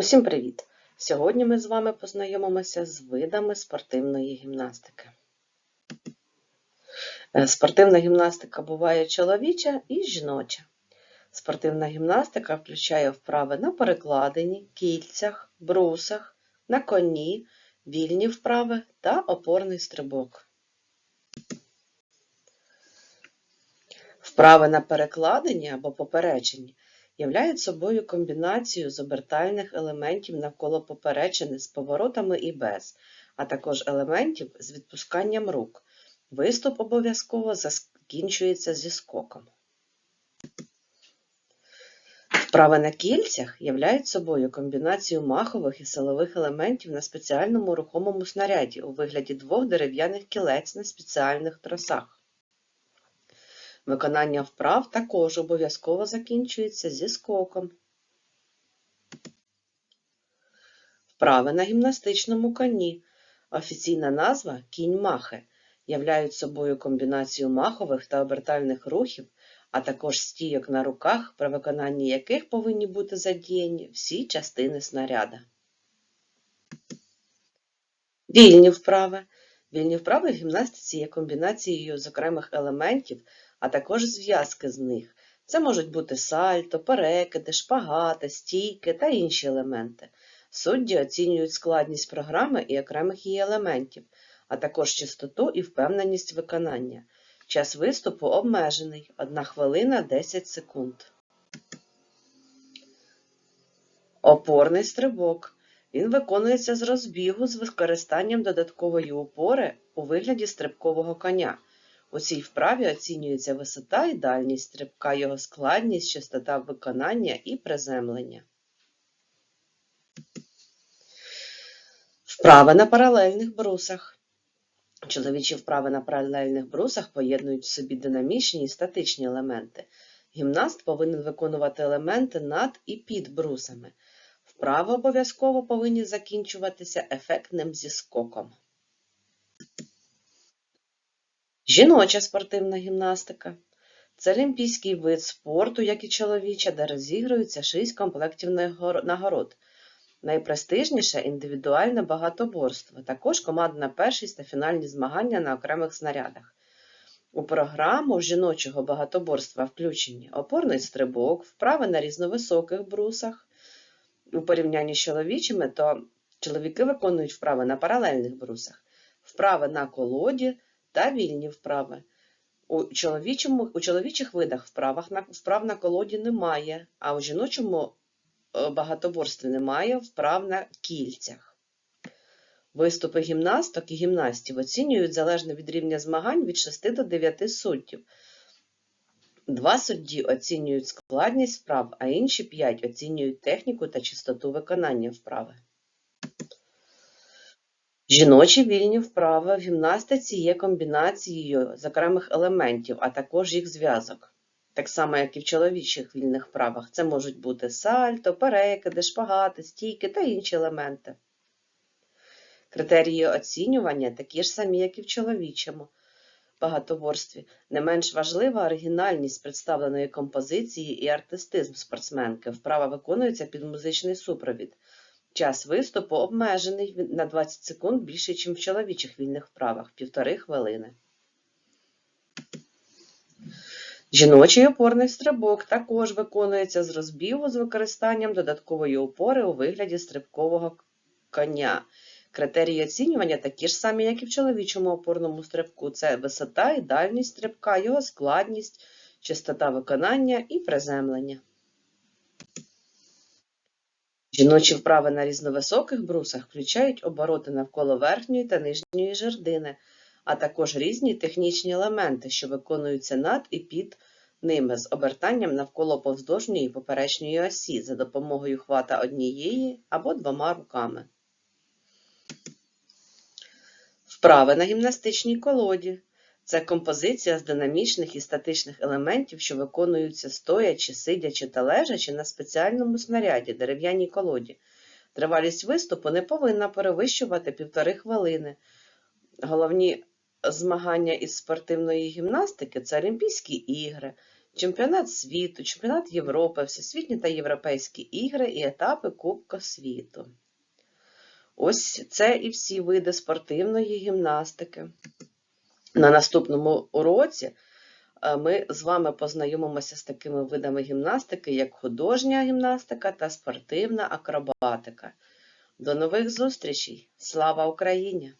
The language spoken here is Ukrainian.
Усім привіт! Сьогодні ми з вами познайомимося з видами спортивної гімнастики. Е, Спортивна гімнастика буває чоловіча і жіноча. Спортивна гімнастика включає вправи на перекладині, кільцях, брусах, на коні, вільні вправи та опорний стрибок. Вправи на перекладині або поперечині являють собою комбінацію з обертальних елементів навколо поперечини з поворотами і без, а також елементів з відпусканням рук. Виступ обов'язково закінчується зі скоком. Вправи на кільцях являють собою комбінацію махових і силових елементів на спеціальному рухомому снаряді у вигляді двох дерев'яних кілець на спеціальних тросах. Виконання вправ також обов'язково закінчується зі скоком. Вправи на гімнастичному коні. Офіційна назва кінь махи являють собою комбінацію махових та обертальних рухів, а також стійок на руках, при виконанні яких повинні бути задіяні всі частини снаряда. Вільні вправи. Вільні вправи в гімнастиці є комбінацією з окремих елементів, а також зв'язки з них. Це можуть бути сальто, перекиди, шпагати, стійки та інші елементи. Судді оцінюють складність програми і окремих її елементів, а також чистоту і впевненість виконання. Час виступу обмежений 1 хвилина 10 секунд. Опорний стрибок. Він виконується з розбігу з використанням додаткової опори у вигляді стрибкового коня. У цій вправі оцінюється висота і дальність стрибка, його складність, частота виконання і приземлення. Вправи на паралельних брусах. Чоловічі вправи на паралельних брусах поєднують в собі динамічні і статичні елементи. Гімнаст повинен виконувати елементи над і під брусами. Вправи обов'язково повинні закінчуватися ефектним зіскоком. Жіноча спортивна гімнастика. Це олімпійський вид спорту, як і чоловіча, де розігруються 6 комплектів нагород. Найпрестижніше індивідуальне багатоборство, також командна першість та фінальні змагання на окремих снарядах. У програму жіночого багатоборства включені опорний стрибок, вправи на різновисоких брусах. У порівнянні з чоловічими, то чоловіки виконують вправи на паралельних брусах, вправи на колоді та вільні вправи. У, чоловічому, у чоловічих видах вправах вправ на колоді немає, а у жіночому е, багатоборстві немає вправ на кільцях. Виступи гімнасток і гімнастів оцінюють залежно від рівня змагань від 6 до 9 суддів. Два судді оцінюють складність вправ, а інші 5 оцінюють техніку та чистоту виконання вправи. Жіночі вільні вправи в гімнастиці є комбінацією з елементів, а також їх зв'язок. Так само, як і в чоловічих вільних вправах. Це можуть бути сальто, перекиди, шпагати, стійки та інші елементи. Критерії оцінювання такі ж самі, як і в чоловічому багатоборстві. Не менш важлива оригінальність представленої композиції і артистизм спортсменки. Вправа виконується під музичний супровід. Час виступу обмежений на 20 секунд більше, ніж в чоловічих вільних вправах півтори хвилини. Жіночий опорний стрибок також виконується з розбігу з використанням додаткової опори у вигляді стрибкового коня. Критерії оцінювання такі ж самі, як і в чоловічому опорному стрибку. Це висота і дальність стрибка, його складність, частота виконання і приземлення. Жіночі вправи на різновисоких брусах включають обороти навколо верхньої та нижньої жердини, а також різні технічні елементи, що виконуються над і під ними з обертанням навколо повздовжньої і поперечньої осі за допомогою хвата однієї або двома руками. Вправи на гімнастичній колоді. Це композиція з динамічних і статичних елементів, що виконуються стоячи, сидячи та лежачи на спеціальному снаряді дерев'яній колоді. Тривалість виступу не повинна перевищувати півтори хвилини. Головні змагання із спортивної гімнастики це Олімпійські ігри, чемпіонат світу, чемпіонат Європи, всесвітні та європейські ігри і етапи Кубка світу. Ось це і всі види спортивної гімнастики. На наступному уроці е, ми з вами познайомимося з такими видами гімнастики, як художня гімнастика та спортивна акробатика. До нових зустрічей! Слава Україні!